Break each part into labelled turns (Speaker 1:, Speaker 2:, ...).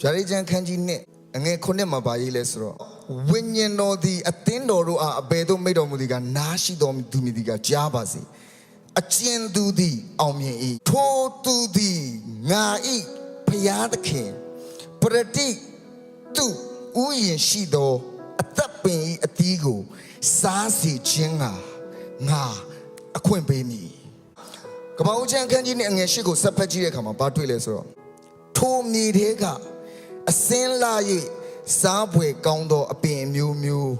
Speaker 1: ဗျာဒိတ်ကျမ်းခန်းကြီးနဲ့အငယ်ခုနှစ်မှာပါရေးလဲဆိုတော့ဝိညာဉ်တော်သည်အသင်းတော်တို့အားအဘယ်သို့မိတ်တော်မူသည်ကနားရှိတော်မူသူမည်သည်ကကြားပါစေအကျဉ်သူသည်အောင်မြင်၏ထိုသူသည်ငါ၏ဖျားသခင်ပရတိသူဥယျင်ရှိသောအသက်ပင်၏အသီးကိုစားစီခြင်းကငါအခွင့်ပေးမည်ကပ္ပဦးချမ်းခန်းကြီးနဲ့အငယ်ရှိကိုဆက်ဖက်ကြည့်တဲ့အခါမှာဘာတွေ့လဲဆိုတော့ထိုမြေထဲက အစင်းလာ၍စားပွေကောင်းသောအပင်မျိုးမျိုး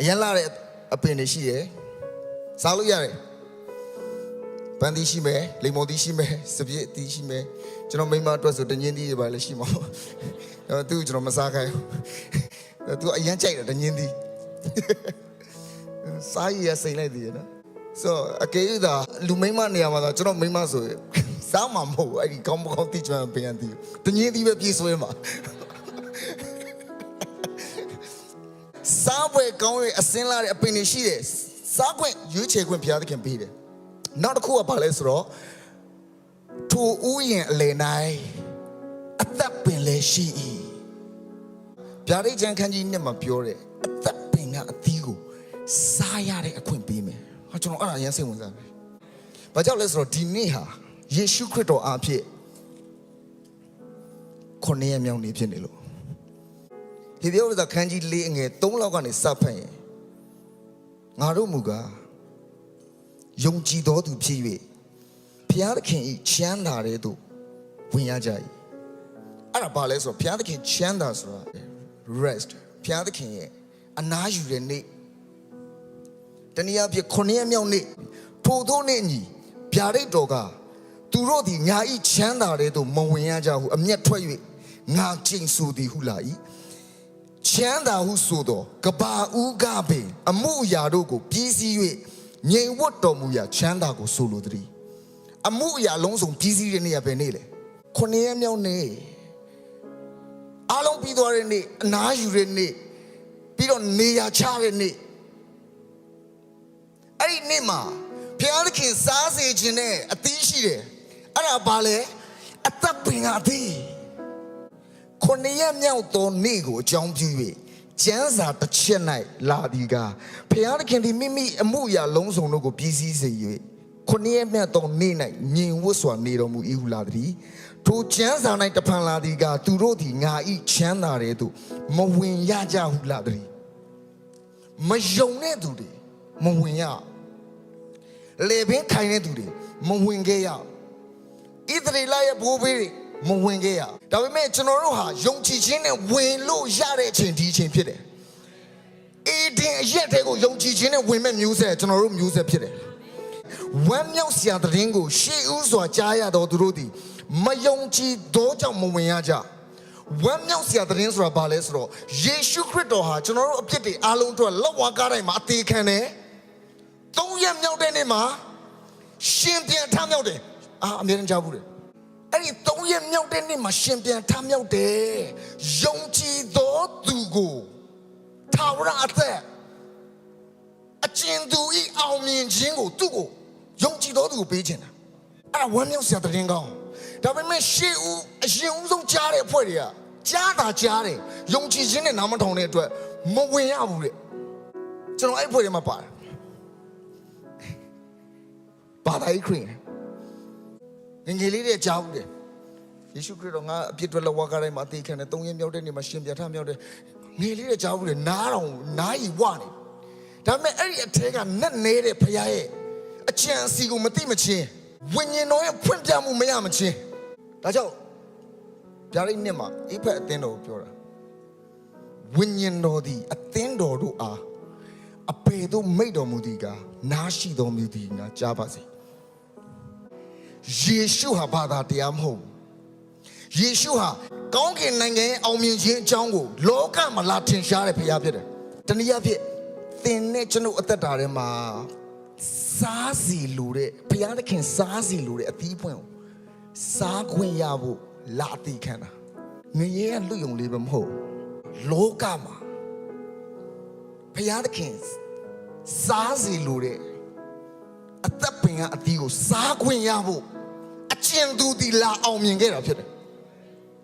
Speaker 1: အရင်လာတဲ့အပင်တွေရှိရယ်စားလို့ရတယ်ပန်းသီးရှိမယ်လိမ္မော်သီးရှိမယ်စပြည့်သီးရှိမယ်ကျွန်တော်မိန်းမအတွက်ဆိုတညင်းသီးတွေပါလည်းရှိမှာပေါ့အဲသူကျွန်တော်မစားခိုင်းဘူးသူအရင်ကြိုက်တယ်တညင်းသီးစားရည်ရစိန်လိုက်သေးရနော်ဆိုအကေးသာလူမိန်းမနေရာမှာသာကျွန်တော်မိန်းမဆိုရင် စားမှာမဟုတ်ဘူးအဲ့ဒီကောင်းမကောင်းတိကျွမ်းပင်ရန်တီတငင်းသီးပဲပြေးဆွဲမှာစားပွဲကောင်းရဲ့အစင်းလာတဲ့အပင်တွေရှိတယ်စားခွင့်ရွေးချယ်ခွင့်ဘုရားသခင်ပေးတယ်နောက်တစ်ခုကဘာလဲဆိုတော့ထိုဥယျင်အလယ်၌အသက်ပင်လည်းရှိ၏ဗျာဒိတ်ချန်ခန်းကြီးနဲ့မှာပြောတယ်အသက်ပင်ကအသီးကိုစားရတဲ့အခွင့်ပေးမယ်ဟာကျွန်တော်အဲ့ဒါအရင်စိတ်ဝင်စားတယ်ဘာကြောင့်လဲဆိုတော့ဒီနေ့ဟာ ယေရှုခရစ်တော်အားဖြင့်ခုနှစ်ရက်မြောက်နေ့ဖြစ်နေလို့ဒီပြောလို့ခန်းကြီး၄အငယ်၃လောက်ကနေစဖတ်ရင်ငါတို့မူကားယုံကြည်တော်သူဖြစ်၍ဘုရားသခင်ဤချမ်းသာတဲ့သို့ဝင်ရကြ၏အဲ့ဒါဘာလဲဆိုတော့ဘုရားသခင်ချမ်းသာဆိုတာ rest ဘုရားသခင်ရဲ့အနားယူတဲ့နေ့တနည်းအားဖြင့်ခုနှစ်ရက်မြောက်နေ့ထို့သောနေ့ညီဗျာဒိတ်တော်က သူတို့သည်ငါဤချမ်းသာတဲ့သို့မဝင်ရကြဟုအမျက်ထွက်၍ငါကျိန်ဆိုသည်ဟုလာ၏ချမ်းသာဟုဆိုသောကဘာဦးကပင် အမှုအရာတို့ကိုပြည့်စည်၍ငြိမ်ဝတ်တော်မူရာချမ်းသာကိုဆိုလိုသည်အမှုအရာလုံးစုံပြည့်စည်တဲ့နေ့ကပဲနေ့လေခုနှစ်ရက်မြောက်နေ့အားလုံးပြီးသွားတဲ့နေ့အနားယူတဲ့နေ့ပြီးတော့နေရာချတဲ့နေ့အဲ့ဒီနေ့မှာဘုရားသခင်စားစေခြင်းနဲ့အသီးရှိတယ် အဲ့ဒါဘာလဲအသက်ပင်ကအသီးခုနှစ်ရက်မြောက်သောနေ့ကိုအကြောင်းပြု၍ကျမ်းစာတစ်ချက်၌လာဒီကဘုရားသခင်သည်မိမိအမှုအရာလုံးစုံတို့ကိုပြည့်စည်စေ၍ခုနှစ်ရက်မြောက်သောနေ့၌ညင်ဝတ်စွာနေတော်မူ၏ဟုလာသည်ထိုကျမ်းစာ၌တဖန်လာသည်ကသူတို့သည်ငါဤချမ်းသာတဲ့သူမဝင်ရကြဟုလာသည်မယုံတဲ့သူတွေမဝင်ရလေပင်ခိုင်တဲ့သူတွေမဝင်ခဲ့ရ ဣသရေလရဲ့ဘိုးဘေးတွေမဝင်ခဲ့ရဒါပေမဲ့ကျွန်တော်တို့ဟာယုံကြည်ခြင်းနဲ့ဝင်လို့ရတဲ့အချိန်ဒီအချိန်ဖြစ်တယ်အေဒင်အရက်တဲ့ကိုယုံကြည်ခြင်းနဲ့ဝင်မဲ့မျိုးဆက်ကျွန်တော်တို့မျိုးဆက်ဖြစ်တယ်ဝမ်းမြောက်စရာသတင်းကိုရှေးဥစွာကြားရတော့သူတို့သည်မယုံကြည်တော့ကြောင့်မဝင်ရကြဝမ်းမြောက်စရာသတင်းဆိုတာဘာလဲဆိုတော့ယေရှုခရစ်တော်ဟာကျွန်တော်တို့အပြစ်တွေအားလုံးအတွက်လောက်ဝါကားတိုင်းမှာအသေးခံတယ်သုံးရက်မြောက်တဲ့နေ့မှာရှင်ပြန်ထမြောက်တယ် အာအမြဲတမ်းကြားဘူးတယ်အဲ့ဒီသုံးရက်မြောက်တဲ့နေ့မှာရှင်ပြန်ထမြောက်တယ်ယုံကြည်သောသူကိုထာဝရအသက်အကျဉ်သူဤအောင်မြင်ခြင်းကိုသူ့ကိုယုံကြည်သောသူကိုပေးခြင်းတာအဲ့ဒါဝမ်းမြောက်စရာသတင်းကောင်းဒါပေမဲ့ရှေးဦးအရင်ဦးဆုံးကြားတဲ့အဖွဲ့တွေကကြားတာကြားတယ်ယုံကြည်ခြင်းနဲ့နာမထောင်တဲ့အတွက်မဝင်ရဘူးတဲ့ကျွန်တော်အဲ့အဖွဲ့တွေမှာပါတယ်ဘာသာရေးခရင် ငယ်ငယ်လေးတွေကြားဘူးတယ်ယေရှုခရစ်တော်ငါအပြစ်တွေလောက်ဝါကားတိုင်းမှာအသေးခံတယ်သုံးရက်မြောက်တဲ့နေ့မှာရှင်ပြထမြောက်တယ်ငယ်လေးတွေကြားဘူးတယ်နားတော်နားရီဝနေဒါပေမဲ့အဲ့ဒီအထဲကနက်နေတဲ့ဖခင်ရဲ့အချမ်းစီကိုမသိမချင်းဝိညာဉ်တော်ရဲ့ဖွင့်ပြမှုမရမချင်းဒါကြောင့်ဗျာဒိတ်နှစ်မှာအိဖက်အသင်းတော်ကိုပြောတာဝိညာဉ်တော်သည်အသင်းတော်တို့အားအပေတို့မိတ်တော်မူသည်ကနားရှိတော်မူသည်ငါကြားပါစေ ယေရှုဟာဘာသာတရားမဟုတ်ဘူးယေရှုဟာကောင်းကင်နိုင်ငံရဲ့အောင်မြင်ခြင်းအကြောင်းကိုလောကမှာလာထင်ရှားတဲ့ဖခင်ဖြစ်တယ်တနည်းအားဖြင့်သင်နဲ့ကျွန်ုပ်အသက်တာထဲမှာစားစီလိုတဲ့ဘုရားသခင်စားစီလိုတဲ့အသီးပွင့်ကိုစားခွင့်ရဖို့လာအတိခံတာငရေကလွတ်ယုံလေးပဲမဟုတ်ဘူးလောကမှာဘုရားသခင်စားစီလိုတဲ့အသက်ပင်ကအသီးကိုစားခွင့်ရဖို့ အကျဉ်သူဒီလာအောင်မြင်ခဲ့တာဖြစ်တယ်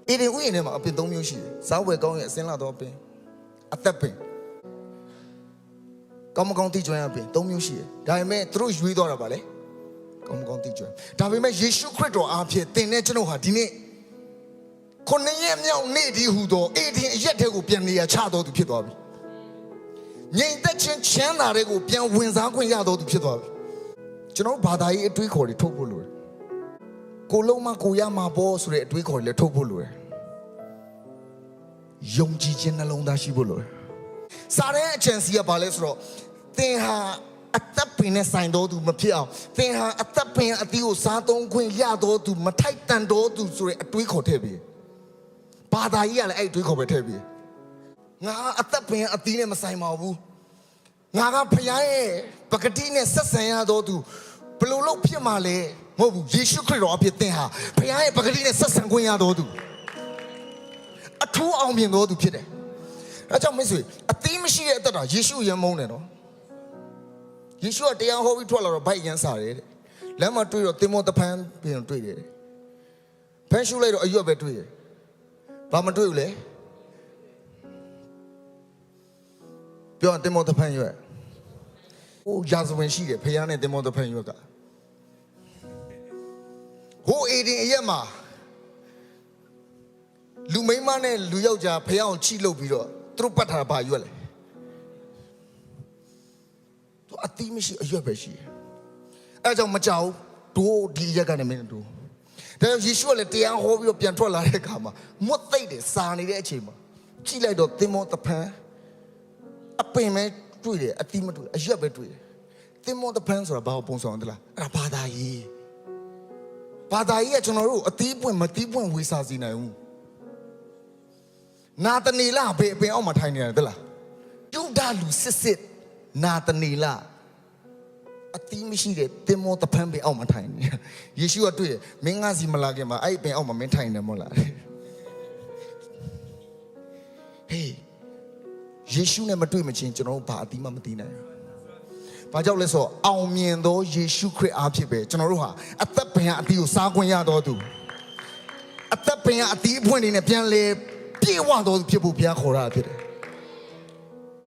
Speaker 1: အေဒင်ဥယျာဉ်ထဲမှာအပင်၃မျိုးရှိတယ်စားဝယ်ကောင်းရဲ့အစင်းလာတော့အပင်အသက်ပင်ကောင်းမကောင်းသိကျွမ်းရအပင်၃မျိုးရှိတယ်ဒါပေမဲ့သူတို့ရွေးသွားတာပါလေကောင်းမကောင်းသိကျွမ်းဒါပေမဲ့ယေရှုခရစ်တော်အားဖြင့်သင်နဲ့ကျွန်တော်ဟာဒီနေ့ခုနှစ်ရက်မြောက်နေ့ဒီဟူသောအေဒင်အရက်ထဲကိုပြန်နေရချတော်သူဖြစ်သွားပြီငြိမ်သက်ခြင်းချမ်းသာတဲ့ကိုပြန်ဝင်စားခွင့်ရတော်သူဖြစ်သွားပြီကျွန်တော်ဘာသာရေးအတွေးခေါ်တွေထုတ်ဖို့လိုတယ် ကိုလုံးမကိုရမှာပေါ့ဆိုတဲ့အတွေးခေါ်တွေလည်းထုတ်ဖို့လိုတယ်။ယုံကြည်ခြင်းနှလုံးသားရှိဖို့လိုတယ်။စားတဲ့အချန်စီကဘာလဲဆိုတော့သင်ဟာအသက်ပင်နဲ့ဆိုင်တော်သူမဖြစ်အောင်သင်ဟာအသက်ပင်အသီးကိုစားသုံးခွင့်ရတော်သူမထိုက်တန်တော်သူဆိုတဲ့အတွေးခေါ်ထည့်ပြီးဘာသာကြီးကလည်းအဲ့အတွေးခေါ်ပဲထည့်ပြီးငါအသက်ပင်အသီးနဲ့မဆိုင်ပါဘူးငါကဖခင်ရဲ့ပကတိနဲ့ဆက်ဆံရတော်သူဘယ်လိုလုပ်ဖြစ်မှာလဲ မဟုတ်ဘူးယေရှုခရစ်တော်အဖြစ်သင်ဟာဖခင်ရဲ့ပကတိနဲ့ဆက်ဆံခွင့်ရတော်သူအထူးအောင်မြင်တော်သူဖြစ်တယ်အဲကြောင့်မိတ်ဆွေအသီးမရှိတဲ့အသက်တာယေရှုရမ်းမုန်းတယ်နော်ယေရှုကတရားဟောပြီးထွက်လာတော့ဗိုက်ရမ်းစားတယ်တဲ့လမ်းမှာတွေ့တော့တင်မောတဖန်ပြင်တွေ့တယ်ဖန်ရှုလိုက်တော့အရွက်ပဲတွေ့တယ်ဘာမတွေ့ဘူးလဲပြောရင်တင်မောတဖန်ရွက်ဟိုရာဇဝင်ရှိတယ်ဖခင်နဲ့တင်မောတဖန်ရွက်က ဟိုအေဒင်အရက်မှာလူမိန်းမနဲ့လူယောက်ျားဖခင်ကိုချိလုပ်ပြီးတော့သူတို့ပတ်ထားတာဘာရွက်လဲသူအတိမရှိအရွက်ပဲရှိတယ်အဲဒါကြောင့်မကြောက်ဘူးတို့ဒီရက်ကနေမင်းတို့ဒါကြောင့်ယေရှုကလည်းတရားဟောပြီးတော့ပြန်ထွက်လာတဲ့အခါမှာမွတ်သိပ်တယ်စာနေတဲ့အချိန်မှာကြည့်လိုက်တော့သင်္ဘောတဖန်အပင်ပဲတွေ့တယ်အတိမတွေ့အရွက်ပဲတွေ့တယ်သင်္ဘောတဖန်ဆိုတာဘာကိုပုံဆောင်သလားအဲ့ဒါဘာသာရေး ဘာသာရေးကကျွန်တော်တို့အသီးပွင့်မသီးပွင့်ဝေစာစီနိုင်ဘူးနာတနေလဘေအပင်အောက်မှာထိုင်နေတယ်သလားပြုတ်တာလူစစ်စစ်နာတနေလအသီးမရှိတဲ့တင်မောတဖန်ပင်အောက်မှာထိုင်နေတယ်ယေရှုကတွေ့တယ်မင်းငါစီမလာခင်မှာအဲ့ဒီပင်အောက်မှာမင်းထိုင်နေမို့လားဟေးယေရှုနဲ့မတွေ့မချင်းကျွန်တော်တို့ဘာအသီးမှမသိနိုင်ဘူး။ ဘာကြောင့်လဲဆိုတော့အောင်မြင်သောယေရှုခရစ်အားဖြစ်ပဲကျွန်တော်တို့ဟာအသက်ပင်အသီးကိုစားခွင့်ရတော်သူအသက်ပင်အသီးအပွင့်တွေနဲ့ပြန်လဲပြေဝတော်သူဖြစ်ဖို့ဘုရားခေါ်တာဖြစ်တယ်။